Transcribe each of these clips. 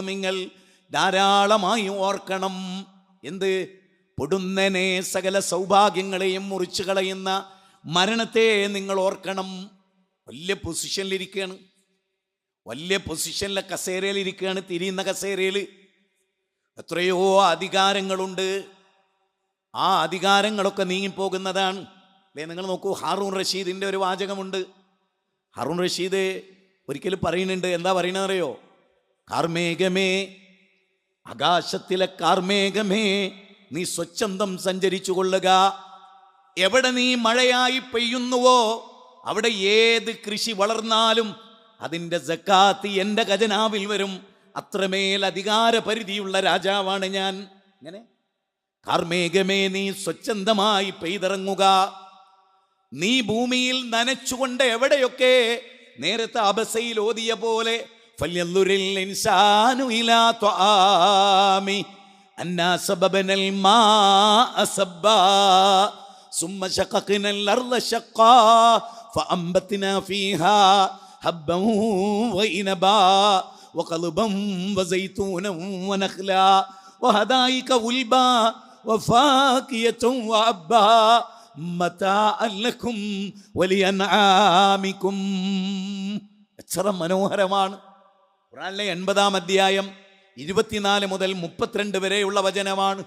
നിങ്ങൾ ധാരാളമായി ഓർക്കണം. എന്ത്? പൊടുന്നനെ സകല സൗഭാഗ്യങ്ങളെയും മുറിച്ചു കളയുന്ന മരണത്തെ നിങ്ങൾ ഓർക്കണം. വലിയ പൊസിഷനിലിരിക്കുകയാണ് വലിയ പൊസിഷനിലെ കസേരയിൽ ഇരിക്കുകയാണ് തിരിയുന്ന കസേരയിൽ. എത്രയോ അധികാരങ്ങളുണ്ട്. ആ അധികാരങ്ങളൊക്കെ നീങ്ങിപ്പോകുന്നതാണ്. അല്ലേ നിങ്ങൾ നോക്കൂ ഹാറൂൺ റഷീദിന്റെ ഒരു വാചകമുണ്ട്. ഹാറൂൺ റഷീദ് ഒരിക്കലും പറയുന്നുണ്ട്. എന്താ പറയണതറിയോ കാർമേഘമേ ആകാശത്തിലെ കാർമേഘമേ നീ സ്വച്ഛന്തം സഞ്ചരിച്ചു കൊള്ളുക എവിടെ നീ മഴയായി പെയ്യുന്നുവോ അവിടെ ഏത് കൃഷി വളർന്നാലും അതിന്റെ ജക്കാത്ത് എന്റെ ഖജനാവിൽ വരും. അത്രമേൽ അധികാര പരിധിയുള്ള രാജാവാണ് ഞാൻ. ഇങ്ങനെ കാർമേഘമേ നീ സ്വച്ഛന്തമായി പെയ്തിറങ്ങുക. നീ ഭൂമിയിൽ നനച്ചുകൊണ്ട് എവിടെയൊക്കെ നേരത്തെ അബസയിൽ ഓതിയ പോലെ ഫല്യന്തുരിൽ ഇൻസാനു ഇലാ ത്വാമി അന്നാ സബബനൽ മാഅ സബ്ബാ ثم شققنا الأرض شقا فأنبتنا فيها حبا وإنبا وقلبا وزيتونا ونخلا وهدائك غلبا وفاكية وأبا متاعا لكم ولأنعامكم എത്ര മനോഹരമാണ് ഖുറാനിലെ എൺപതാം അധ്യായം ഇരുപത്തിനാല് മുതൽ മുപ്പത്തിരണ്ട് വരെയുള്ള വചനമാണ്.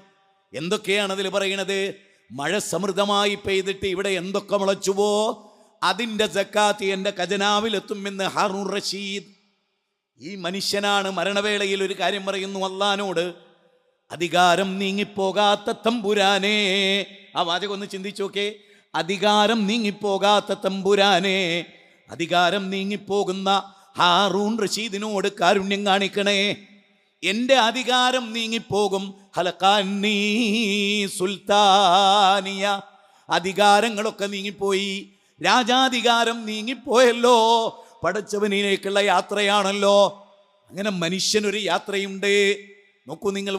എന്തൊക്കെയാണ് അതിൽ പറയുന്നത്? മഴ സമൃദ്ധമായി പെയ്തിട്ട് ഇവിടെ എന്തൊക്കെ മുളച്ചുവോ? അതിന്റെ ജക്കാത്ത് എന്റെ ഖജനാവിലെത്തുമെന്ന് ഹാറൂൺ റഷീദ്. ഈ മനുഷ്യനാണ് മരണവേളയിൽ ഒരു കാര്യം പറയുന്നു അള്ളഹാനോട്. അധികാരം നീങ്ങിപ്പോകാത്ത തമ്പുരാനേ. ആ വാചകം ഒന്ന് ചിന്തിച്ചു നോക്കേ അധികാരം നീങ്ങിപ്പോകാത്ത തമ്പുരാനേ. അധികാരം നീങ്ങിപ്പോകുന്ന ഹാറൂൺ റഷീദിനോട് കാരുണ്യം കാണിക്കണേ. എന്റെ അധികാരം നീങ്ങിപ്പോകും. ഹലക്കാനീ സുൽത്താനിയ. അധികാരങ്ങളൊക്കെ നീങ്ങിപ്പോയി. രാജാധികാരം നീങ്ങിപ്പോയല്ലോ. പടച്ചവനിലേക്കുള്ള യാത്രയാണല്ലോ. അങ്ങനെ മനുഷ്യനൊരു യാത്രയുണ്ട്. നോക്കൂ നിങ്ങൾ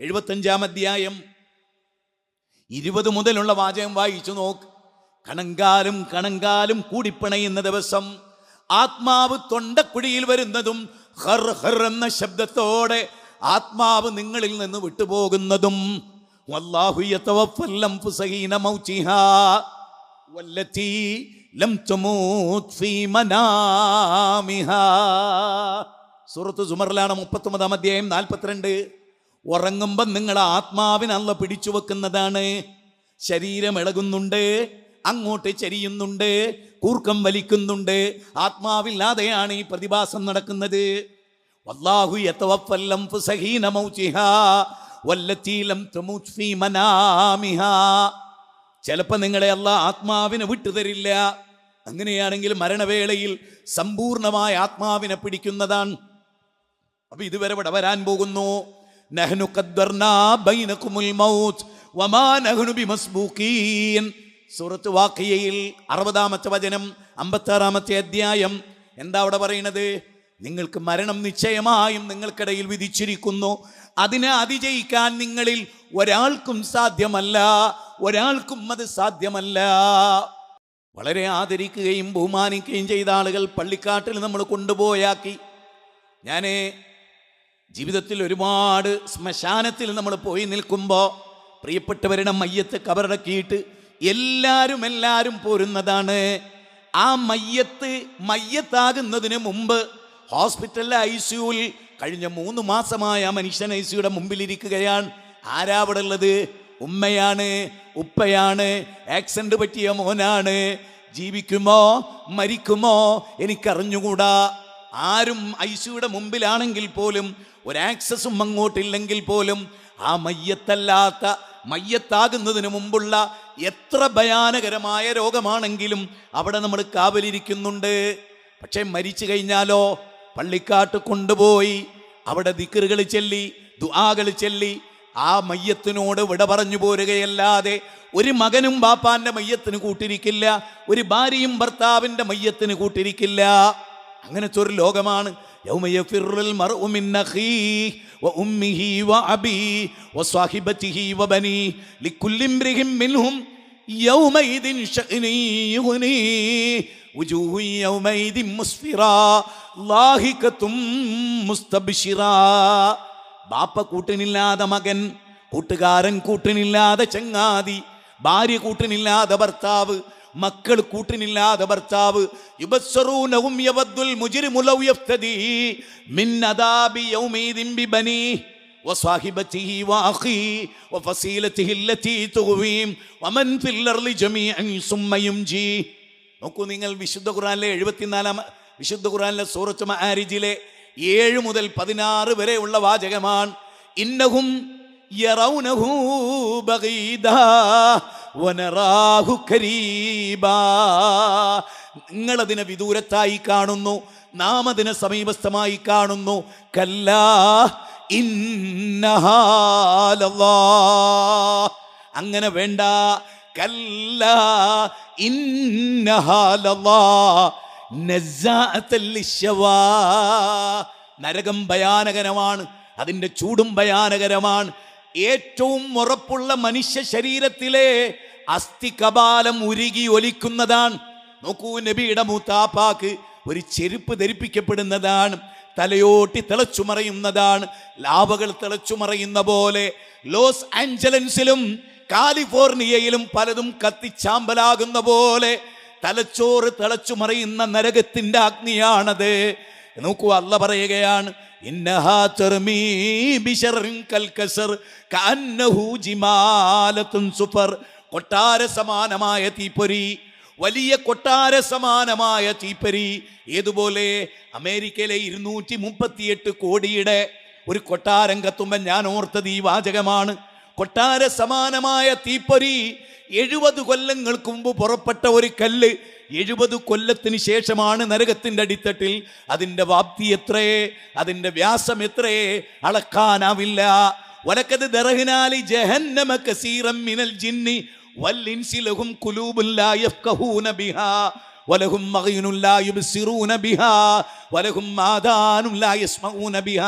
എഴുപത്തഞ്ചാം അധ്യായം. ഇരുപത് മുതലുള്ള വാചകം വായിച്ചു നോക്ക്. കണങ്കാലും കണങ്കാലും കൂടിപ്പിണയുന്ന ദിവസം ആത്മാവ് തൊണ്ടക്കുഴിയിൽ വരുന്നതും ഹർ ഹർ എന്ന ശബ്ദത്തോടെ ആത്മാവ് നിങ്ങളിൽ നിന്ന് വിട്ടുപോകുന്നതും സൂറത്ത് സുമറിലാണ് മുപ്പത്തൊമ്പതാം അധ്യായം നാൽപ്പത്തിരണ്ട്. ഉറങ്ങുമ്പം നിങ്ങൾ ആത്മാവിനല്ല പിടിച്ചു വെക്കുന്നതാണ്. ശരീരം ഇളകുന്നുണ്ട് അങ്ങോട്ട് ചരിയുന്നുണ്ട് കൂർക്കം വലിക്കുന്നുണ്ട്. ആത്മാവില്ലാതെയാണ് ഈ പ്രതിഭാസം നടക്കുന്നത്. വല്ലാഹു ചിലപ്പോൾ നിങ്ങളെ അല്ല ആത്മാവിനെ വിട്ടുതരില്ല അങ്ങനെയാണെങ്കിൽ മരണവേളയിൽ സമ്പൂർണമായ ആത്മാവിനെ പിടിക്കുന്നതാണ്. അപ്പൊ ഇതുവരെ ഇവിടെ വരാൻ പോകുന്നു. നഹ്നു വമാ നഹ്നു ബിമസ്ബൂഖീൻ. സൂറത്ത് വാഖിയയിൽ അറുപതാമത്തെ വചനം അമ്പത്താറാമത്തെ അധ്യായം. എന്താ അവിടെ പറയുന്നത്? നിങ്ങൾക്ക് മരണം നിശ്ചയമായും നിങ്ങൾക്കിടയിൽ വിധിച്ചിരിക്കുന്നു. അതിനെ അതിജയിക്കാൻ നിങ്ങളിൽ ഒരാൾക്കും സാധ്യമല്ല. ഒരാൾക്കും അത് സാധ്യമല്ല. വളരെ ആദരിക്കുകയും ബഹുമാനിക്കുകയും ചെയ്ത ആളുകൾ പള്ളിക്കാട്ടിൽ നമ്മൾ കൊണ്ടുപോയാക്കി. ഞാൻ ജീവിതത്തിൽ ഒരുപാട് ശ്മശാനത്തിൽ നമ്മൾ പോയി നിൽക്കുമ്പോൾ പ്രിയപ്പെട്ടവരുടെ മയ്യത്ത് കബറടക്കിയിട്ട് എല്ലാവരും എല്ലാവരും പോരുന്നതാണ്. ആ മയ്യത്ത് മയ്യത്താകുന്നതിന് മുമ്പ് ഹോസ്പിറ്റലിലെ ഐ സിയുവിൽ കഴിഞ്ഞ മൂന്ന് മാസമായി ആ മനുഷ്യൻ ഐസിയുടെ സിയുടെ മുമ്പിലിരിക്കുകയാണ്. ആരാ അവിടെ ഉള്ളത്? ഉമ്മയാണ് ഉപ്പയാണ് ആക്സിഡന്റ് പറ്റിയ മോനാണ്. ജീവിക്കുമോ? മരിക്കുമോ? എനിക്കറിഞ്ഞുകൂടാ. ആരും ഐസിയുടെ മുമ്പിലാണെങ്കിൽ പോലും ഒരു ആക്സസും അങ്ങോട്ടില്ലെങ്കിൽ പോലും ആ മയ്യത്തല്ലാത്ത മയ്യത്താകുന്നതിന് മുമ്പുള്ള എത്ര ഭയാനകരമായ രോഗമാണെങ്കിലും അവിടെ നമ്മൾ കാവലിരിക്കുന്നുണ്ട്. പക്ഷേ മരിച്ചു കഴിഞ്ഞാലോ? പള്ളിക്കാട്ട് കൊണ്ടുപോയി. അവിടെ ദിക്കറുകൾ ചെല്ലി ദുആകൾ ചെല്ലി. ആ മയ്യത്തിനോട് വിട പറഞ്ഞു പോരുകയല്ലാതെ ഒരു മകനും ബാപ്പാന്റെ മയ്യത്തിന് കൂട്ടിരിക്കില്ല ഒരു ഭാര്യയും ഭർത്താവിന്റെ മയ്യത്തിന് കൂട്ടിരിക്കില്ല. അങ്ങനത്തെ ഒരു ലോകമാണ്. يوم يفر المرء من أخيه وأمه وأبيه وصاحبته وبنيه لكل امرئ منهم يومئذ شأن يغنيه وجوه يومئذ مسفرة لاهكة مستبشرة ബാപ്പ കൂട്ടിനില്ലാതെ മകൻ കൂട്ടുകാരൻ കൂട്ടിനില്ലാതെ ചങ്ങാതി ഭാര്യ കൂട്ടിനില്ലാതെ ഭർത്താവ് മക്കൾ കൂട്ടിനില്ലാതെ ഭർത്താവ് യുബസ്സറൂനഹും യവദ്ദുൽ മുജ്രിമു ലൗ യഫ്തദി മിൻ അദാബി യൗമീദിൻ ബിബനി وصاحبته وأخيه وفصيلته التي تغويم ومن في الأرض جميعا ثم ينجيه നോക്കൂ നിങ്ങൾ വിശുദ്ധ ഖുറാനിലെ എഴുപത്തിനാലാം വിശുദ്ധ ഖുറാനിലെ സൂറത്ത് മആരിജിലെ ഏഴ് മുതൽ പതിനാറ് വരെ ഉള്ള വാചകമാണ് ഇന്നഹും നിങ്ങളതിനെ വിദൂരത്തായി കാണുന്നു നാം അതിനെ സമീപസ്ഥമായി കാണുന്നു കല്ലാ ഇന്നഹാലല്ലാ അങ്ങനെ വേണ്ട കല്ല. നരകം ഭയാനകരമാണ് അതിന്റെ ചൂടും ഭയാനകരമാണ്. ഏറ്റവും ഉറപ്പുള്ള മനുഷ്യ ശരീരത്തിലെ അസ്ഥി കപാലം ഉരുകി ഒലിക്കുന്നതാണ്. നോക്കൂ നബിയുടെ മൂത്താപ്പാക്ക് ഒരു ചെരുപ്പ് ധരിപ്പിക്കപ്പെടുന്നതാണ്. തലയോട്ടി തിളച്ചുമറയുന്നതാണ്. ലാവകൾ തിളച്ചുമറയുന്ന പോലെ ലോസ് ആഞ്ചലൻസിലും കാലിഫോർണിയയിലും പലതും കത്തിച്ചാമ്പലാകുന്ന പോലെ തലച്ചോറ് തിളച്ചു മറിയുന്ന നരകത്തിന്റെ അഗ്നിയാണത്. നോക്കൂ അല്ല പറയുകയാണ്. സുഫർ. കൊട്ടാര സമാനമായ തീപ്പൊരി വലിയ കൊട്ടാര സമാനമായ തീപ്പരി. ഏതുപോലെ? അമേരിക്കയിലെ ഇരുന്നൂറ്റി മുപ്പത്തിയെട്ട് കോടിയുടെ ഒരു കൊട്ടാരം കത്തുമ്പോൾ ഞാൻ ഓർത്തത് ഈ വാചകമാണ്. കൊട്ടാര സമാനമായ തീപ്പൊരി എഴുപത് കൊല്ലങ്ങൾക്ക് മുമ്പ് പുറപ്പെട്ട ഒരു കല്ല് എഴുപത് കൊല്ലത്തിന് ശേഷമാണ് നരകത്തിന്റെ അടിത്തട്ടിൽ. അതിന്റെ വാപ്തി എത്രയേ അതിന്റെ വ്യാസം എത്രയേ അളക്കാനാവില്ല. വലക്കത് ദറഹിനാലി ജഹന്നമ കസീറം മിനൽ ജിന്നി വല്ലിൻസിലഹും കുലൂബുല്ലാ യഫ്കഹൂന ബിഹാ വലഹും മകയുനുല്ലാ സിറൂന ബിഹ വലഹും മാതാനുല്ലായ സ്മൂന ബിഹ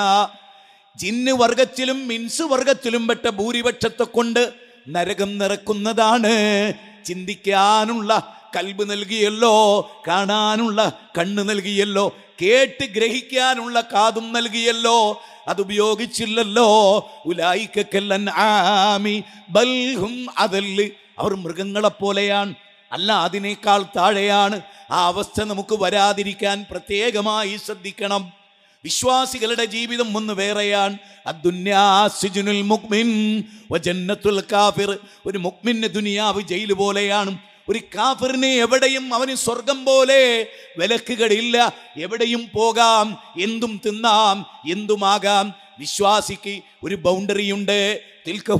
ജിന്ന് വർഗത്തിലും മിൻസ് വർഗത്തിലും പെട്ട ഭൂരിപക്ഷത്തെ കൊണ്ട് നരകം നിറക്കുന്നതാണ്. ചിന്തിക്കാനുള്ള കൽബ് നൽകിയല്ലോ കാണാനുള്ള കണ്ണ് നൽകിയല്ലോ കേട്ട് ഗ്രഹിക്കാനുള്ള കാതും നൽകിയല്ലോ അത് ഉപയോഗിച്ചില്ലല്ലോ. ഉലായിക്കല്ലൻ ആമി ബൽഹും അതല്ല് അവർ മൃഗങ്ങളെപ്പോലെയാണ് അല്ല അതിനേക്കാൾ താഴെയാണ്. ആ അവസ്ഥ നമുക്ക് വരാതിരിക്കാൻ പ്രത്യേകമായി ശ്രദ്ധിക്കണം. വിശ്വാസികളുടെ ജീവിതം ഒന്ന് വേറെയാണ്. ഒരു മുക്മിന് ദുനിയാവ് ജയിൽ പോലെയാണ്. ഒരു കാഫിറിനെ എവിടെയും അവന് സ്വർഗം പോലെ വിലക്കുകളില്ല എവിടെയും പോകാം എന്തും തിന്നാം എന്തുമാകാം. വിശ്വാസിക്ക് ഒരു ബൗണ്ടറിയുണ്ട് തിൽക്ക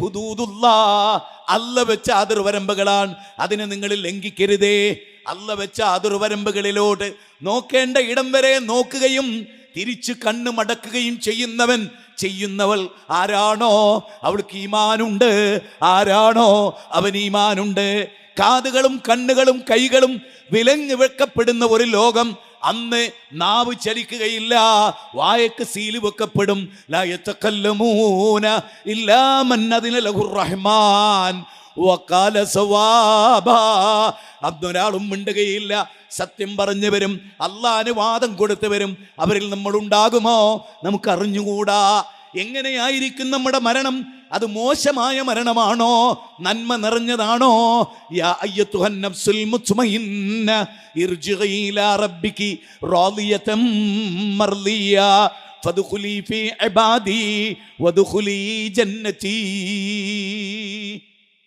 അല്ല വെച്ച അതിർവരമ്പുകളാണ്. അതിനെ നിങ്ങൾ ലംഘിക്കരുതേ. അല്ല വെച്ച അതിർവരമ്പുകളിലോട്ട് നോക്കേണ്ട ഇടം വരെ നോക്കുകയും തിരിച്ച് കണ്ണ് മടക്കുകയും ചെയ്യുന്നവൻ ചെയ്യുന്നവൾ ആരാണോ? അവൾക്ക് ഈമാനുണ്ട്. ആരാണോ? അവൻ ഈമാനുണ്ട്. കാതുകളും കണ്ണുകളും കൈകളും വിലങ്ങ് വെക്കപ്പെടുന്ന ഒരു ലോകം അന്ന് നാവ് ചലിക്കുകയില്ല വായക്ക് സീൽ വെക്കപ്പെടും. റഹ്മാൻ. മിണ്ടുകയില്ല. സത്യം പറഞ്ഞവരും അള്ളാന് വാദം കൊടുത്തവരും അവരിൽ നമ്മൾ ഉണ്ടാകുമോ? നമുക്ക് അറിഞ്ഞുകൂടാ എങ്ങനെയായിരിക്കും നമ്മുടെ മരണം? അത് മോശമായ മരണമാണോ? നന്മ നിറഞ്ഞതാണോ?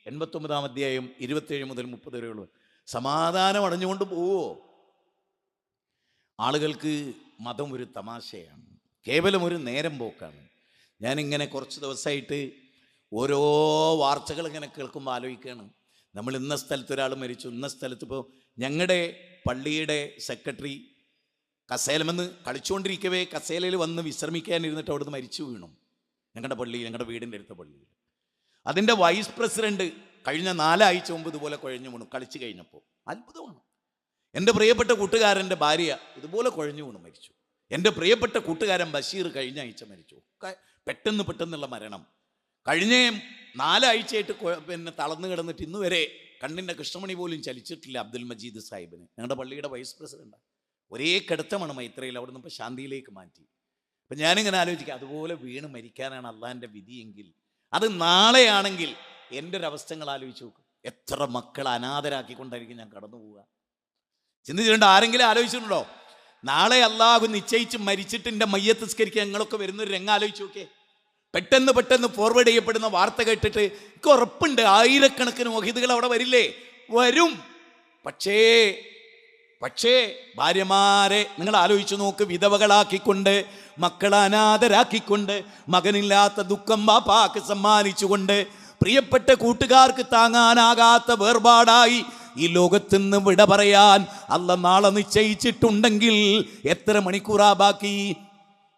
എൺപത്തൊമ്പതാം അധ്യായം ഇരുപത്തേഴ് മുതൽ മുപ്പത് വരെയുള്ള സമാധാനം അടഞ്ഞുകൊണ്ട് പോവോ? ആളുകൾക്ക് മതം ഒരു തമാശയാണ്. കേവലം ഒരു നേരം പോക്കാണ്. ഞാനിങ്ങനെ കുറച്ച് ദിവസമായിട്ട് ഓരോ വാർത്തകൾ ഇങ്ങനെ കേൾക്കുമ്പോൾ ആലോചിക്കുകയാണ്. നമ്മൾ ഇന്ന സ്ഥലത്ത് ഒരാൾ മരിച്ചു ഇന്ന സ്ഥലത്ത് ഇപ്പോൾ ഞങ്ങളുടെ പള്ളിയുടെ സെക്രട്ടറി കസേലമെന്ന് കളിച്ചുകൊണ്ടിരിക്കവേ കസേലയിൽ വന്ന് വിശ്രമിക്കാനിരുന്നിട്ട് അവിടുന്ന് മരിച്ചു വീണു. ഞങ്ങളുടെ പള്ളി ഞങ്ങളുടെ വീടിന്റെ അടുത്ത പള്ളിയിൽ. അതിന്റെ വൈസ് പ്രസിഡന്റ് കഴിഞ്ഞ നാലാഴ്ച മുമ്പ് ഇതുപോലെ കുഴഞ്ഞു വീണു കളിച്ചു കഴിഞ്ഞപ്പോൾ. അത്ഭുതമാണ്. എന്റെ പ്രിയപ്പെട്ട കൂട്ടുകാരന്റെ ഭാര്യ ഇതുപോലെ കുഴഞ്ഞു വീണു മരിച്ചു. എന്റെ പ്രിയപ്പെട്ട കൂട്ടുകാരൻ ബഷീർ കഴിഞ്ഞ ആഴ്ച മരിച്ചു. പെട്ടെന്ന് പെട്ടെന്നുള്ള മരണം. കഴിഞ്ഞ നാലാഴ്ചയായിട്ട് പിന്നെ തളർന്നു കിടന്നിട്ട് ഇന്ന് വരെ കണ്ണിന്റെ കൃഷ്ണമണി പോലും ചലിച്ചിട്ടില്ല അബ്ദുൽ മജീദ് സാഹിബിന്. ഞങ്ങളുടെ പള്ളിയുടെ വൈസ് പ്രസിഡന്റ് ഒരേ കിടത്തമാണ് മൈത്രയിൽ അവിടെ നിന്ന് ഇപ്പോൾ ശാന്തിയിലേക്ക് മാറ്റി. അപ്പം ഞാനിങ്ങനെ ആലോചിക്കുക അതുപോലെ വീണ് മരിക്കാനാണ് അള്ളാഹിന്റെ വിധിയെങ്കിൽ അത് നാളെയാണെങ്കിൽ എന്റെ ഒരു അവസ്ഥകൾ ആലോചിച്ച് നോക്കും. എത്ര മക്കൾ അനാഥരാക്കിക്കൊണ്ടായിരിക്കും ഞാൻ കടന്നു പോവുക ചിന്തിച്ചിട്ടുണ്ട് ആരെങ്കിലും ആലോചിച്ചിട്ടുണ്ടോ? നാളെ അള്ളാഹു നിശ്ചയിച്ച് മരിച്ചിട്ട് എന്റെ മയ്യത്ത് സ്കരിക്കാൻ ഞങ്ങളൊക്കെ വരുന്നൊരു രംഗം ആലോചിച്ച് നോക്കേ പെട്ടെന്ന് പെട്ടെന്ന് ഫോർവേഡ് ചെയ്യപ്പെടുന്ന വാർത്ത കേട്ടിട്ട് എനിക്ക് ഉറപ്പുണ്ട് ആയിരക്കണക്കിന് മോഹിതുകൾ അവിടെ വരില്ലേ? വരും. പക്ഷേ പക്ഷേ ഭാര്യമാരെ നിങ്ങൾ ആലോചിച്ചു നോക്ക് വിധവകളാക്കിക്കൊണ്ട് മക്കളെ അനാഥരാക്കിക്കൊണ്ട് മകനില്ലാത്ത ദുഃഖം ബാപ്പാക്ക് സമ്മാനിച്ചുകൊണ്ട് പ്രിയപ്പെട്ട കൂട്ടുകാർക്ക് താങ്ങാനാകാത്ത വേർപാടായി ഈ ലോകത്ത് നിന്ന് വിട പറയാൻ അല്ല നാളെ നിശ്ചയിച്ചിട്ടുണ്ടെങ്കിൽ എത്ര മണിക്കൂറാ ബാക്കി?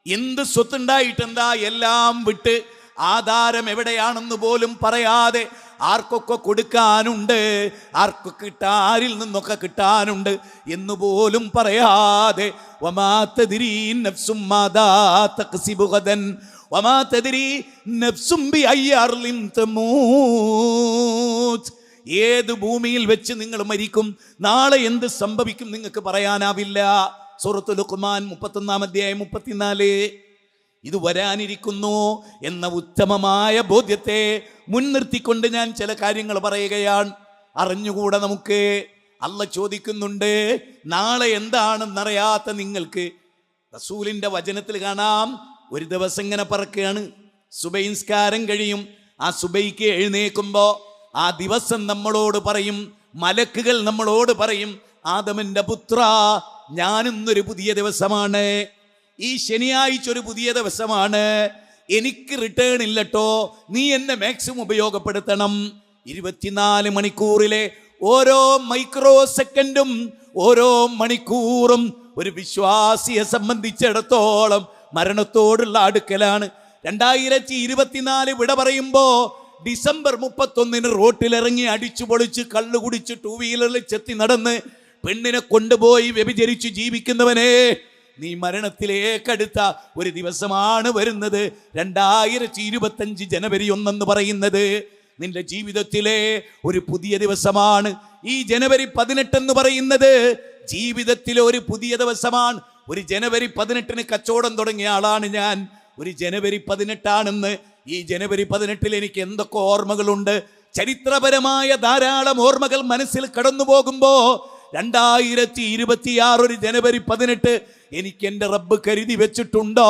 എന്ത് സ്വത്തുണ്ടായിട്ടെന്താ എല്ലാം വിട്ട് ആധാരം എവിടെയാണെന്ന് പോലും പറയാതെ ആർക്കൊക്കെ കൊടുക്കാനുണ്ട് ആർക്കൊക്കെ കിട്ടാരിൽ നിന്നൊക്കെ കിട്ടാനുണ്ട് എന്ന് പോലും പറയാതെ വമാ തദ്രീ നഫ്സും ബി അയ്യി അർളിൻ തമൂത്ത് ഏത് ഭൂമിയിൽ വെച്ച് നിങ്ങൾ മരിക്കും? നാളെ എന്ത് സംഭവിക്കും നിങ്ങൾക്ക് പറയാനാവില്ല. സുഹൃത്തു ലുഖ്മാൻ മുപ്പത്തൊന്നാം അധ്യായം മുപ്പത്തിനാല്. ഇത് വരാനിരിക്കുന്നു എന്ന ഉത്തമമായ ബോധ്യത്തെ മുൻനിർത്തിക്കൊണ്ട് ഞാൻ ചില കാര്യങ്ങൾ പറയുകയാണ്. അറിഞ്ഞുകൂടെ നമുക്ക്. അല്ല ചോദിക്കുന്നുണ്ട് നാളെ എന്താണെന്നറിയാത്ത നിങ്ങൾക്ക്. റസൂലിന്റെ വചനത്തിൽ കാണാം ഒരു ദിവസം ഇങ്ങനെ പറക്കുകയാണ്. സുബൈൻസ്കാരം കഴിയും. ആ സുബൈക്ക് എഴുന്നേക്കുമ്പോ ആ ദിവസം നമ്മളോട് പറയും മലക്കുകൾ നമ്മളോട് പറയും ആദമിന്റെ പുത്ര ഞാനിന്നൊരു പുതിയ ദിവസമാണ്. ഈ ശനിയാഴ്ച ഒരു പുതിയ ദിവസമാണ്. എനിക്ക് റിട്ടേൺ ഇല്ലട്ടോ. നീ എന്നെ മാക്സിമം ഉപയോഗപ്പെടുത്തണം. ഇരുപത്തിനാല് മണിക്കൂറിലെ ഓരോ മൈക്രോ സെക്കൻഡും ഓരോ മണിക്കൂറും ഒരു വിശ്വാസിയെ സംബന്ധിച്ചിടത്തോളം മരണത്തോടുള്ള അടുക്കലാണ്. രണ്ടായിരത്തി ഇരുപത്തിനാല് വിട പറയുമ്പോ ഡിസംബർ മുപ്പത്തൊന്നിന് റോട്ടിലിറങ്ങി അടിച്ചു പൊളിച്ച് കള്ളു കുടിച്ച് ടൂ വീലറിൽ ചെത്തി നടന്ന് പെണ്ണിനെ കൊണ്ടുപോയി വ്യഭിചരിച്ച് ജീവിക്കുന്നവനെ നീ മരണത്തിലേക്കടുത്ത ഒരു ദിവസമാണ് വരുന്നത്. രണ്ടായിരത്തി ഇരുപത്തഞ്ച് ജനുവരി ഒന്നെന്ന് പറയുന്നത്. നിന്റെ ജീവിതത്തിലെ ഒരു പുതിയ ദിവസമാണ്. ഈ ജനുവരി പതിനെട്ടെന്ന് പറയുന്നത് ജീവിതത്തിലെ ഒരു പുതിയ ദിവസമാണ്. ഒരു ജനുവരി പതിനെട്ടിന് കച്ചവടം തുടങ്ങിയ ആളാണ് ഞാൻ. ഒരു ജനുവരി പതിനെട്ടാണെന്ന് ഈ ജനുവരി പതിനെട്ടിൽ എനിക്ക് എന്തൊക്കെ ഓർമ്മകളുണ്ട്? ചരിത്രപരമായ ധാരാളം ഓർമ്മകൾ മനസ്സിൽ കടന്നു പോകുമ്പോൾ രണ്ടായിരത്തി ഇരുപത്തിയാറ് ഒരു ജനുവരി പതിനെട്ട് എനിക്ക് എന്റെ റബ്ബ് കരുതി വെച്ചിട്ടുണ്ടോ?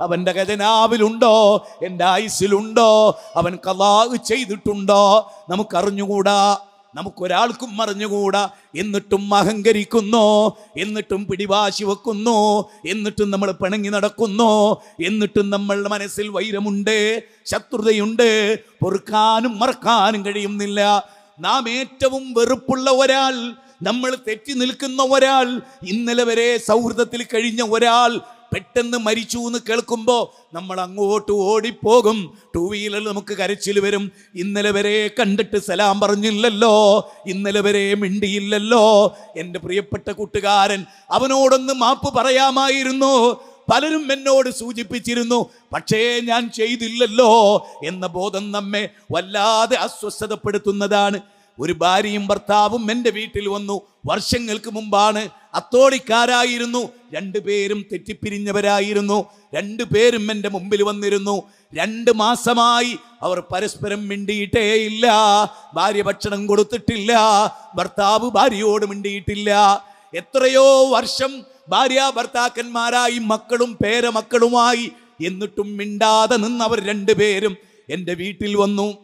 അവന്റെ ഖജനാവിലുണ്ടോ? എന്റെ ആയുസിലുണ്ടോ അവൻ കലാഹ് ചെയ്തിട്ടുണ്ടോ? നമുക്കറിഞ്ഞുകൂടാ. നമുക്കൊരാൾക്കും മറിഞ്ഞുകൂടാ. എന്നിട്ടും അഹങ്കരിക്കുന്നു. എന്നിട്ടും പിടിവാശി വെക്കുന്നു. എന്നിട്ടും നമ്മൾ പിണങ്ങി നടക്കുന്നു. എന്നിട്ടും നമ്മൾ മനസ്സിൽ വൈരമുണ്ട്. ശത്രുതയുണ്ട്. പൊറുക്കാനും മറക്കാനും കഴിയുന്നില്ല. നാം ഏറ്റവും വെറുപ്പുള്ള ഒരാൾ. നമ്മൾ തെറ്റി നിൽക്കുന്ന ഒരാൾ. ഇന്നലെ വരെ സൗഹൃദത്തിൽ കഴിഞ്ഞ ഒരാൾ. പെട്ടെന്ന് മരിച്ചു എന്ന് കേൾക്കുമ്പോൾ നമ്മൾ അങ്ങോട്ട് ഓടിപ്പോകും. ടൂ വീലറിൽ നമുക്ക് കരച്ചിൽ വരും. ഇന്നലെ വരെ കണ്ടിട്ട് സലാം പറഞ്ഞില്ലല്ലോ. ഇന്നലെ വരെ മിണ്ടിയില്ലല്ലോ. എന്റെ പ്രിയപ്പെട്ട കൂട്ടുകാരൻ അവനോടൊന്ന് മാപ്പ് പറയാമായിരുന്നു. പലരും എന്നോട് സൂചിപ്പിച്ചിരുന്നു പക്ഷേ ഞാൻ ചെയ്തില്ലല്ലോ എന്ന ബോധം നമ്മെ വല്ലാതെ അസ്വസ്ഥതപ്പെടുത്തുന്നതാണ്. ഒരു ഭാര്യയും ഭർത്താവും എന്റെ വീട്ടിൽ വന്നു. വർഷങ്ങൾക്ക് മുമ്പാണ് അത്തോളിക്കാരായിരുന്നു. രണ്ടുപേരും തെറ്റിപ്പിരിഞ്ഞവരായിരുന്നു. രണ്ടുപേരും എന്റെ മുമ്പിൽ വന്നിരുന്നു. രണ്ട് മാസമായി അവർ പരസ്പരം മിണ്ടിയിട്ടേ ഇല്ല. ഭാര്യ ഭക്ഷണം കൊടുത്തിട്ടില്ല. ഭർത്താവ് ഭാര്യയോട് മിണ്ടിയിട്ടില്ല. എത്രയോ വർഷം ഭാര്യ ഭർത്താക്കന്മാരായി മക്കളും പേരമക്കളുമായി എന്നിട്ടും മിണ്ടാതെ നിന്ന് അവർ രണ്ടുപേരും എന്റെ വീട്ടിൽ വന്നു.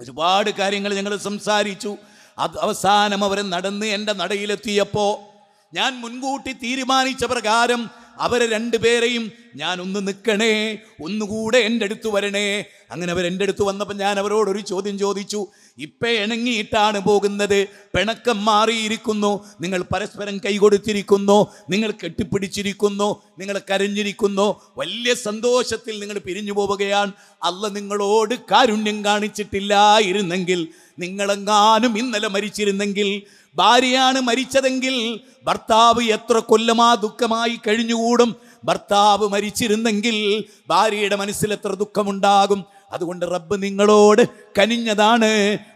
ഒരുപാട് കാര്യങ്ങൾ ഞങ്ങൾ സംസാരിച്ചു. അത് അവസാനം അവർ നടന്ന് എന്റെ നടയിലെത്തിയപ്പോൾ ഞാൻ മുൻകൂട്ടി തീരുമാനിച്ച പ്രകാരം അവരെ രണ്ടുപേരെയും ഞാൻ ഒന്ന് നിൽക്കണേ ഒന്നുകൂടെ എന്റെ അടുത്ത് വരണേ. അങ്ങനെ അവർ എന്റെ അടുത്ത് വന്നപ്പോൾ ഞാൻ അവരോടൊരു ചോദ്യം ചോദിച്ചു. ഇപ്പം ഇണങ്ങിയിട്ടാണ് പോകുന്നത്. പിണക്കം മാറിയിരിക്കുന്നു. നിങ്ങൾ പരസ്പരം കൈകൊടുത്തിരിക്കുന്നു നിങ്ങൾ കെട്ടിപ്പിടിച്ചിരിക്കുന്നു. നിങ്ങൾ കരഞ്ഞിരിക്കുന്നു. വലിയ സന്തോഷത്തിൽ നിങ്ങൾ പിരിഞ്ഞു പോവുകയാണ്. അല്ല നിങ്ങളോട് കാരുണ്യം കാണിച്ചിട്ടില്ലായിരുന്നെങ്കിൽ നിങ്ങളെങ്ങാനും ഇന്നലെ മരിച്ചിരുന്നെങ്കിൽ ഭാര്യയാണ് മരിച്ചതെങ്കിൽ ഭർത്താവ് എത്ര കൊല്ലമാ ദുഃഖമായി കഴിഞ്ഞുകൂടും? ഭർത്താവ് മരിച്ചിരുന്നെങ്കിൽ ഭാര്യയുടെ മനസ്സിൽ എത്ര ദുഃഖമുണ്ടാകും? അതുകൊണ്ട് റബ്ബ് നിങ്ങളോട് കനിഞ്ഞതാണ്.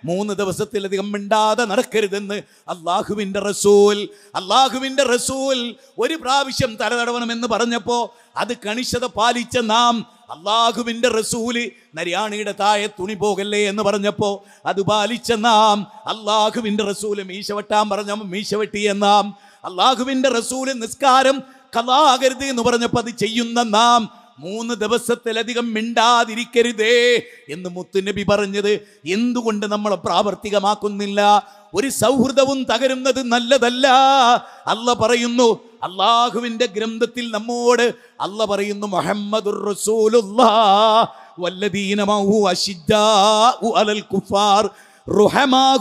മൂന്ന് ദിവസത്തിലധികം മിണ്ടാതെ നടക്കരുതെന്ന് അള്ളാഹുവിന്റെ റസൂൽ അള്ളാഹുവിന്റെ റസൂൽ ഒരു പ്രാവശ്യം തലതടവണമെന്ന് പറഞ്ഞപ്പോൾ അത് കണിശത പാലിച്ച നാം അള്ളാഹുവിന്റെ റസൂൽ നരിയാണിയുടെ താഴെ തുണി പോകല്ലേ എന്ന് പറഞ്ഞപ്പോൾ അത് പാലിച്ച നാം അള്ളാഹുവിന്റെ റസൂൽ മീശ വെട്ടാൻ പറഞ്ഞ മീശ വെട്ടിയ നാം അള്ളാഹുവിന്റെ റസൂൽ നിസ്കാരം കലാകരുത് എന്ന് പറഞ്ഞപ്പോൾ അത് ചെയ്യുന്ന നാം മൂന്ന് ദിവസത്തിലധികം മിണ്ടാതിരിക്കരുതേ എന്ന് മുത്തുനബി പറഞ്ഞത്. എന്തുകൊണ്ട് നമ്മൾ പ്രാവർത്തികമാക്കുന്നില്ല? ഒരു സൗഹൃദവും തകരുന്നത് നല്ലതല്ല. അല്ല പറയുന്നു അള്ളാഹുവിന്റെ ഗ്രന്ഥത്തിൽ നമ്മോട് അല്ല പറയുന്നു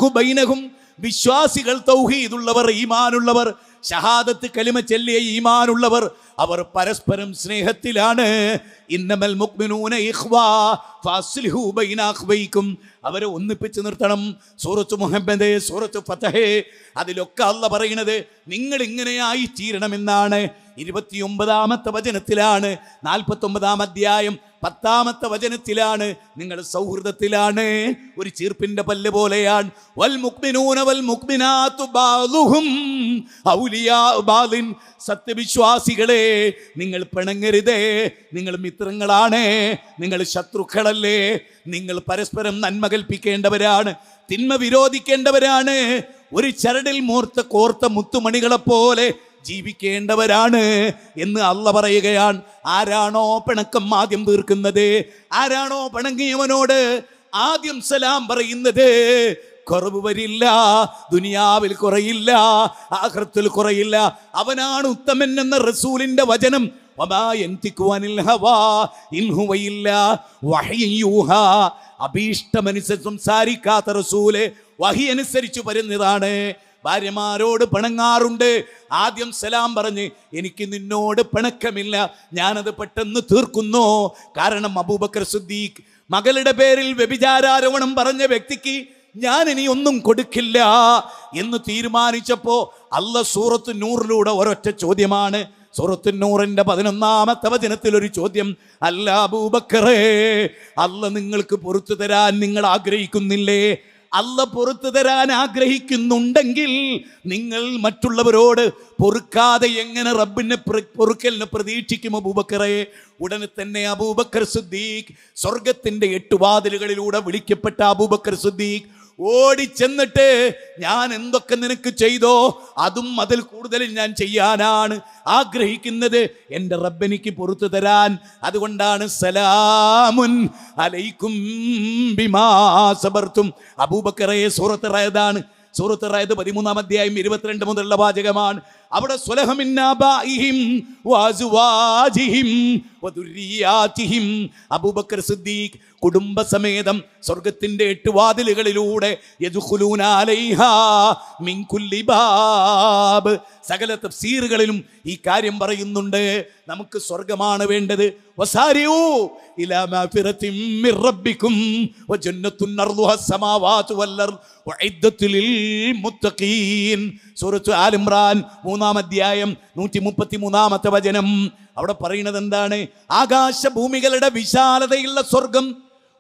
ബൈനഹും വിശ്വാസികൾ തൗഹീദുള്ളവർ ഈമാനുള്ളവർ ഷഹാദത്ത് കലിമ ചെല്ലിയ ഈമാനുള്ളവർ അവർ പരസ്പരം സ്നേഹത്തിലാണ്. ഇന്നമൽ മുക്മിനൂന ഇഖ്വാ ഫാസ്ലിഹു ബൈന അഖ്വൈക്കും. അവരെ ഒന്നിപ്പിച്ച് നിർത്തണം. സൂറത്ത് മുഹമ്മദ് സൂറത്ത് ഫതഹേ. അതിലൊക്കെ അല്ല പറയുന്നത് നിങ്ങൾ ഇങ്ങനെയായി തീരണമെന്നാണ്. ഇരുപത്തിയൊമ്പതാമത്തെ വചനത്തിലാണ്. നാൽപ്പത്തൊമ്പതാം അധ്യായം പത്താമത്തെ വചനത്തിലാണ് നിങ്ങൾ സൗഹൃദത്തിലാണ് ഒരു ചീർപ്പിന്റെ പല്ല് പോലെയാണ്. വൽ മുക്മിനൂന വൽ മുക്മിനാത്തു സത്യവിശ്വാസികളെ നിങ്ങൾ പിണങ്ങരുതേ നിങ്ങൾ മിത്രങ്ങളാണ് നിങ്ങൾ ശത്രുക്കളല്ലേ നിങ്ങൾ പരസ്പരം നന്മ കൽപ്പിക്കേണ്ടവരാണ് തിന്മ വിരോധിക്കേണ്ടവരാണ്. ഒരു ചരടിൽ മൂർത്ത കോർത്ത മുത്തുമണികളെ പോലെ ജീവിക്കേണ്ടവരാണ് എന്ന് അല്ല പറയുകയാണ്. ആരാണോ പിണക്കം ആദ്യം തീർക്കുന്നത്? ആരാണോ പിണങ്ങിയവനോട് ആദ്യം സലാം പറയുന്നത്? കുറവ് വരില്ല ദുനിയാവിൽ കുറയില്ല ആഹൃത്തിൽ കുറയില്ല. അവനാണ് ഉത്തമൻ എന്ന റസൂലിന്റെ വചനം. അഭീഷ്ടമനുസരിച്ച് സംസാരിക്കാത്ത റസൂൽ വഹി അനുസരിച്ച് വരുന്നതാണ്. ഭാര്യമാരോട് പിണങ്ങാറുണ്ട്. ആദ്യം സലാം പറഞ്ഞ് എനിക്ക് നിന്നോട് പിണക്കമില്ല. ഞാനത് പെട്ടെന്ന് തീർക്കുന്നു. കാരണം അബൂബക്കർ സുദ്ദീഖ് മകളുടെ പേരിൽ വ്യഭിചാരാരോപണം പറഞ്ഞ വ്യക്തിക്ക് ഞാൻ ഇനി ഒന്നും കൊടുക്കില്ല എന്ന് തീരുമാനിച്ചപ്പോ അല്ല സൂറത്ത് നൂറിലൂടെ ഒരൊറ്റ ചോദ്യമാണ്. സൂറത്ത് നൂറിന്റെ പതിനൊന്നാമത്തെ വചനത്തിൽ ഒരു ചോദ്യം അല്ല അബൂബക്കറേ അല്ല നിങ്ങൾക്ക് പൊറത്തു തരാൻ നിങ്ങൾ ആഗ്രഹിക്കുന്നില്ലേ? അല്ല പൊറത്തു തരാൻ ആഗ്രഹിക്കുന്നുണ്ടെങ്കിൽ നിങ്ങൾ മറ്റുള്ളവരോട് പൊറുക്കാതെ എങ്ങനെ റബ്ബിനെ പൊറുക്കലിനെ പ്രതീക്ഷിക്കും അബൂബക്കറെ? ഉടനെ തന്നെ അബൂബക്കർ സുദ്ദീഖ് സ്വർഗത്തിന്റെ എട്ട് വാതിലുകളിലൂടെ വിളിക്കപ്പെട്ട അബൂബക്കർ സുദ്ദീഖ് ഓടിച്ചെന്നിട്ട് ഞാൻ എന്തൊക്കെ നിനക്ക് ചെയ്തോ അതും അതിൽ കൂടുതൽ ഞാൻ ചെയ്യാനാണ് ആഗ്രഹിക്കുന്നത്. എന്റെ റബ്ബെനിക്ക് പുറത്തു തരാൻ. അതുകൊണ്ടാണ് സലാമുൻ അലൈക്കും ബിമാസബർത്തും അബൂബക്കറയെ സൂറത്തറായതാണ് സൂറത്ത് റയതാണ് സൂറത്ത് റയത് പതിമൂന്നാം അധ്യായം ഇരുപത്തിരണ്ട് മുതലുള്ള വാചകമാണ്. അവിടെ അബൂബക്കർ സിദ്ദീഖ് കുടുംബസമേതം സ്വർഗത്തിന്റെ എട്ട് വാതിലുകളിലൂടെ സകല തഫ്സീറുകളിലും ഈ കാര്യം പറയുന്നുണ്ട്. നമുക്ക് സ്വർഗമാണ് വേണ്ടത്. സൂറത്ത് മൂന്നാം അധ്യായം നൂറ്റി മുപ്പത്തി മൂന്നാമത്തെ വചനം. അവിടെ പറയുന്നത് എന്താണ് ആകാശ ഭൂമികളുടെ വിശാലതയുള്ള സ്വർഗം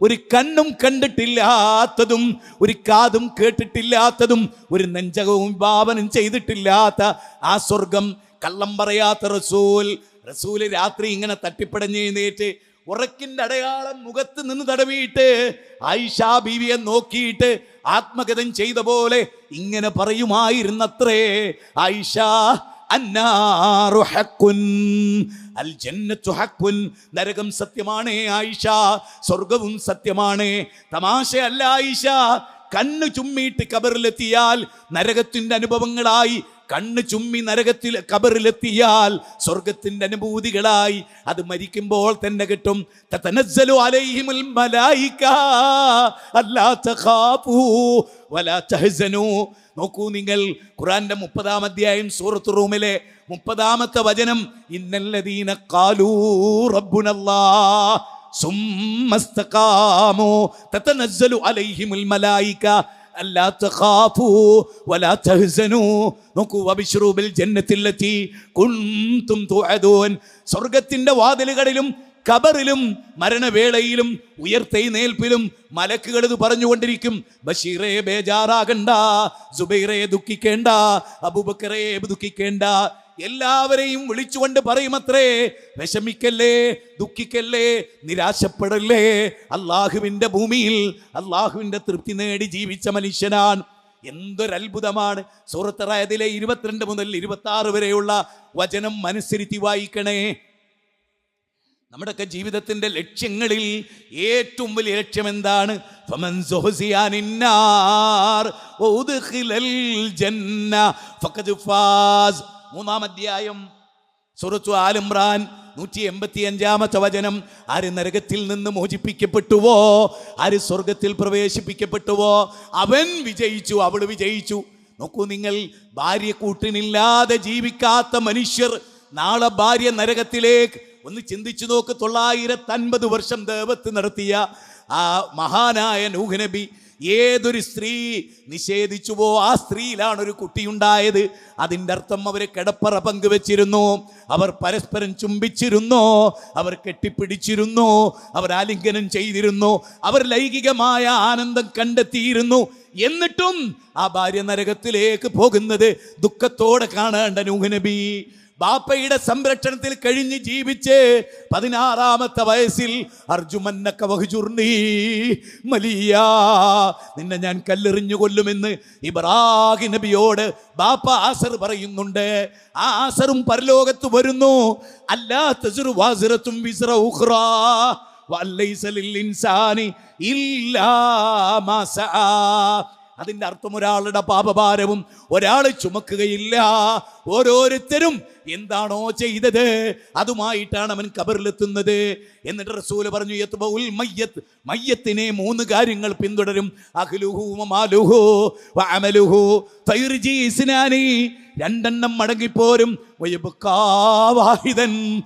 ഒരു കണ്ണും കണ്ടിട്ടില്ലാത്തതും ഒരു കാതും കേട്ടിട്ടില്ലാത്തതും ഒരു നെഞ്ചകവും ഭാവനം ചെയ്തിട്ടില്ലാത്ത ആ സ്വർഗം കള്ളം പറയാത്ത റസൂൽ. റസൂൽ രാത്രി ഇങ്ങനെ തട്ടിപ്പടഞ്ഞ് എഴുന്നേറ്റ് ഉറക്കിന്റെ അടയാളം മുഖത്ത് നിന്ന് തടവിയിട്ട് ആയിഷാ ബീവിയെ നോക്കിയിട്ട് ആത്മഗതം ചെയ്ത പോലെ ഇങ്ങനെ പറയുമായിരുന്നത്രേ. ആയിഷ നരകം സത്യമാണ് ആയിഷ സ്വർഗവും സത്യമാണ്. തമാശയല്ല ആയിഷ കണ്ണ് ചുമ്മിയിട്ട് കബറിലെത്തിയാൽ നരകത്തിന്റെ അനുഭവങ്ങളായി കണ്ണ് ചുമ്മി നരകത്തിൽ കബറിലെത്തിയാൽ സ്വർഗത്തിന്റെ അനുഭൂതികളായി അത് മരിക്കുമ്പോൾ തന്നെ കിട്ടും. നോക്കൂ നിങ്ങൾ ഖുറാന്റെ മുപ്പതാം അധ്യായം സൂറത്ത് റൂമിലെ മുപ്പതാമത്തെ വചനം. ഇന്നല്ലദീന കാലൂ റബ്ബുനല്ലാ. സുമസ്തകാമോ തത്തനസ്സലു അലൈഹിമുൽ മലായിക്ക സ്വർഗത്തിന്റെ വാതിലുകളിലും കബറിലും മരണവേളയിലും ഉയർത്തെഴുന്നേൽപ്പിലും മലക്കുകൾ ഇത് പറഞ്ഞുകൊണ്ടിരിക്കും. ബഷീറെ ബേജാറാകണ്ട സുബൈറെ ദുഃഖിക്കേണ്ട അബൂബക്കറെ ദുഃഖിക്കേണ്ട. എല്ലാവരെയും വിളിച്ചുകൊണ്ട് പറയുമത്രേ വിഷമിക്കല്ലേ ദുഃഖിക്കല്ലേ നിരാശപ്പെടല്ലേ? അള്ളാഹുവിന്റെ ഭൂമിയിൽ അള്ളാഹുവിന്റെ തൃപ്തി നേടി ജീവിച്ച മനുഷ്യനാണ്. എന്തൊരത്ഭുതമാണ്. സൂറത്തറായതിലെ ഇരുപത്തിരണ്ട് മുതൽ ഇരുപത്തി ആറ് വരെയുള്ള വചനം മനസ്സിരുത്തി വായിക്കണേ. നമ്മുടെയൊക്കെ ജീവിതത്തിന്റെ ലക്ഷ്യങ്ങളിൽ ഏറ്റവും വലിയ ലക്ഷ്യം എന്താണ്? ഫമൻ മൂന്നാം അധ്യായം സുറത്തു ആലിമ്രാൻ നൂറ്റി എൺപത്തി അഞ്ചാമത്തെ വചനം ആര് നരകത്തിൽ നിന്ന് മോചിപ്പിക്കപ്പെട്ടുവോ ആര് സ്വർഗത്തിൽ പ്രവേശിപ്പിക്കപ്പെട്ടുവോ അവൻ വിജയിച്ചു അവൾ വിജയിച്ചു. നോക്കൂ നിങ്ങൾ ഭാര്യ കൂട്ടിനില്ലാതെ ജീവിക്കാത്ത മനുഷ്യർ നാളെ ഭാര്യ നരകത്തിലേക്ക് ഒന്ന് ചിന്തിച്ചു നോക്ക് തൊള്ളായിരത്തൻപത് വർഷം ദേവത്ത് നടത്തിയ ആ മഹാനായ നൂഹ് നബി ഏതൊരു സ്ത്രീ നിഷേധിച്ചുവോ ആ സ്ത്രീയിലാണ് ഒരു കുട്ടിയുണ്ടായത്? അതിന്റെ അർത്ഥം അവർ കിടപ്പറ പങ്കുവെച്ചിരുന്നു. അവർ പരസ്പരം ചുംബിച്ചിരുന്നു. അവർ കെട്ടിപ്പിടിച്ചിരുന്നു. അവർ ആലിംഗനം ചെയ്തിരുന്നു. അവർ ലൈംഗികമായ ആനന്ദം കണ്ടെത്തിയിരുന്നു. എന്നിട്ടും ആ ഭാര്യ നരകത്തിലേക്ക് പോകുന്നത് ദുഃഖത്തോടെ കാണേണ്ട നൂഹ് നബി. ബാപ്പയുടെ സംരക്ഷണത്തിൽ കഴിഞ്ഞ് ജീവിച്ച് പതിനാറാമത്തെ വയസ്സിൽ അർജുമന്നക്ക വഹുചുർണി മലിയ നിന്നെ ഞാൻ കല്ലെറിഞ്ഞു കൊല്ലുമെന്ന് ഇബ്രാഹി നബിയോട് ബാപ്പ ആസർ പറയുന്നുണ്ട്. ആ ആസറും പരലോകത്ത് വരുന്നു. അല്ലാ വല്ലൈസലിൽ ഇൻസാനി ഇല്ലാ മാസ. അതിന്റെ അർത്ഥം ഒരാളുടെ പാപഭാരവും ഒരാൾ ചുമക്കുകയില്ല. ഓരോരുത്തരും എന്താണോ ചെയ്തത് അതുമായിട്ടാണ് അവൻ കബറിലെത്തുന്നത്. എന്നിട്ട് റസൂൽ പറഞ്ഞു യത്ബഉൽ മയ്യത്ത്. മയ്യത്തിനെ മൂന്ന് കാര്യങ്ങൾ പിന്തുടരും. അഹ്ലുഹു വമാലുഹു വഅമലുഹു ഇസ്നാനി. രണ്ടെണ്ണം മടങ്ങിപ്പോരും. വാഹിദൻ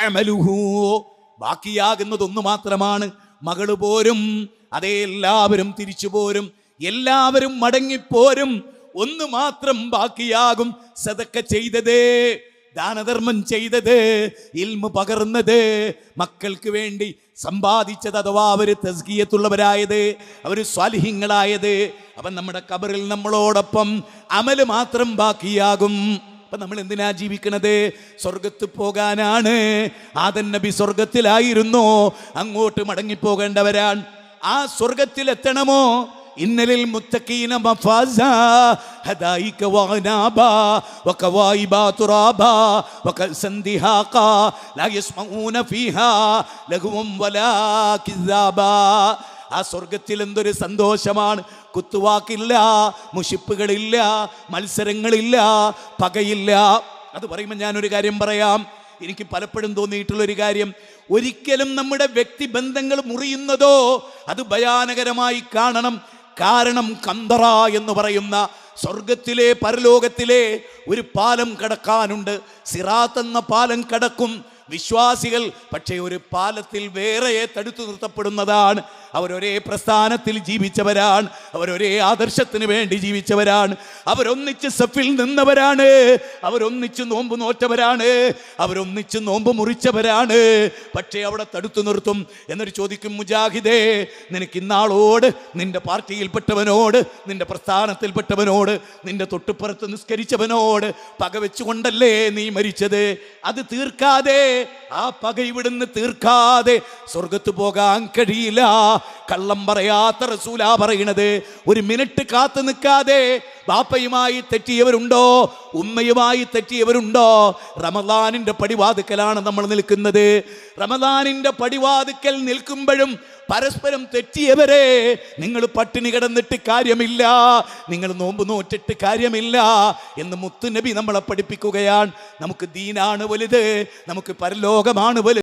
അമലുഹു. ബാക്കിയാകുന്നത് ഒന്ന് മാത്രമാണ്. മകൾ പോരും. അതേ എല്ലാവരും തിരിച്ചു പോരും എല്ലാവരും മടങ്ങിപ്പോരും. ഒന്ന് മാത്രം ബാക്കിയാകും സതക്ക ചെയ്തത് ദാനധർമ്മം ചെയ്തത് ഇൽമ പകർന്നത്. മക്കൾക്ക് വേണ്ടി സമ്പാദിച്ചത് അഥവാ അവർ തസ്കീയത്തുള്ളവരായത് അവർ സ്വാലിഹ്യങ്ങളായത്. അവൻ നമ്മുടെ കബറിൽ നമ്മളോടൊപ്പം അമൽ മാത്രം ബാക്കിയാകും. അപ്പം നമ്മൾ എന്തിനാ ജീവിക്കണത്? സ്വർഗത്ത് പോകാനാണ്. ആദൻ നബി സ്വർഗത്തിലായിരുന്നു? അങ്ങോട്ട് മടങ്ങിപ്പോകേണ്ടവരാണ്. ആ സ്വർഗത്തിൽ എത്തണമോ ഇന്നലിൽ മുത്തക്കീന മഫാസ ഹദായിക വഅനാബാ വകവായിബാ തുറാബാ വക ദിഹാഖാ ലാ യസ്മഊന ഫീഹാ ലഹും വലാ കിസാബാ. ആ സ്വർഗത്തിൽ എന്തൊരു സന്തോഷമാണ്. കുത്തുവാക്കില്ല മുഷിപ്പുകളില്ല മത്സരങ്ങളില്ല പകയില്ല. അത് പറയുമ്പോൾ ഞാനൊരു കാര്യം പറയാം. എനിക്ക് പലപ്പോഴും തോന്നിയിട്ടുള്ളൊരു കാര്യം. ഒരിക്കലും നമ്മുടെ വ്യക്തിബന്ധങ്ങൾ മുറിയുന്നതോ അത് ഭയാനകരമായി കാണണം. കാരണം കന്തറ എന്ന് പറയുന്ന സ്വർഗത്തിലെ പരലോകത്തിലെ ഒരു പാലം കടക്കാനുണ്ട്. സിറാത്ത് എന്ന പാലം കടക്കും വിശ്വാസികൾ. പക്ഷേ ഒരു പാലത്തിൽ വേറെ തടുത്തു നിർത്തപ്പെടുന്നതാണ്. അവരൊരേ പ്രസ്ഥാനത്തിൽ ജീവിച്ചവരാണ്. അവരൊരേ ആദർശത്തിന് വേണ്ടി ജീവിച്ചവരാണ്. അവരൊന്നിച്ച് സഫിൽ നിന്നവരാണ്. അവരൊന്നിച്ച് നോമ്പ് നോറ്റവരാണ്. അവരൊന്നിച്ച് നോമ്പ് മുറിച്ചവരാണ്. പക്ഷേ അവിടെ തടുത്തു നിർത്തും എന്നൊരു ചോദിക്കും മുജാഹിദേ നിനക്ക് ഇന്നാളോട് നിന്റെ പാർട്ടിയിൽപ്പെട്ടവനോട് നിന്റെ പ്രസ്ഥാനത്തിൽപ്പെട്ടവനോട് നിന്റെ തൊട്ടുപ്പുറത്ത് നിസ്കരിച്ചവനോട് പക വെച്ചുകൊണ്ടല്ലേ നീ മരിച്ചത്? അത് തീർക്കാതെ ആ പക ഇവിടുന്ന് തീർക്കാതെ സ്വർഗത്ത് പോകാൻ കഴിയില്ല. കള്ളം പറയാത്ത റസൂലാ പറയണത്. ഒരു മിനിറ്റ് കാത്തു നിൽക്കാതെ ബാപ്പയുമായി തെറ്റിയവരുണ്ടോ? ഉമ്മയുമായി തെറ്റിയവരുണ്ടോ? റമദാനിന്റെ പടിവാതുക്കലാണ് നമ്മൾ നിൽക്കുന്നത്. റമദാനിന്റെ പടിവാതുക്കൽ നിൽക്കുമ്പോഴും പരസ്പരം തെറ്റിയവരെ നിങ്ങൾ പട്ടിണി കിടന്നിട്ട് കാര്യമില്ല. നിങ്ങൾ നോമ്പ് നോറ്റിട്ട് കാര്യമില്ല എന്ന് മുത്തുനബി നമ്മളെ പഠിപ്പിക്കുകയാണ്. നമുക്ക് ദീനാണ് വലുത് നമുക്ക് പരലോകമാണ് വലുത്.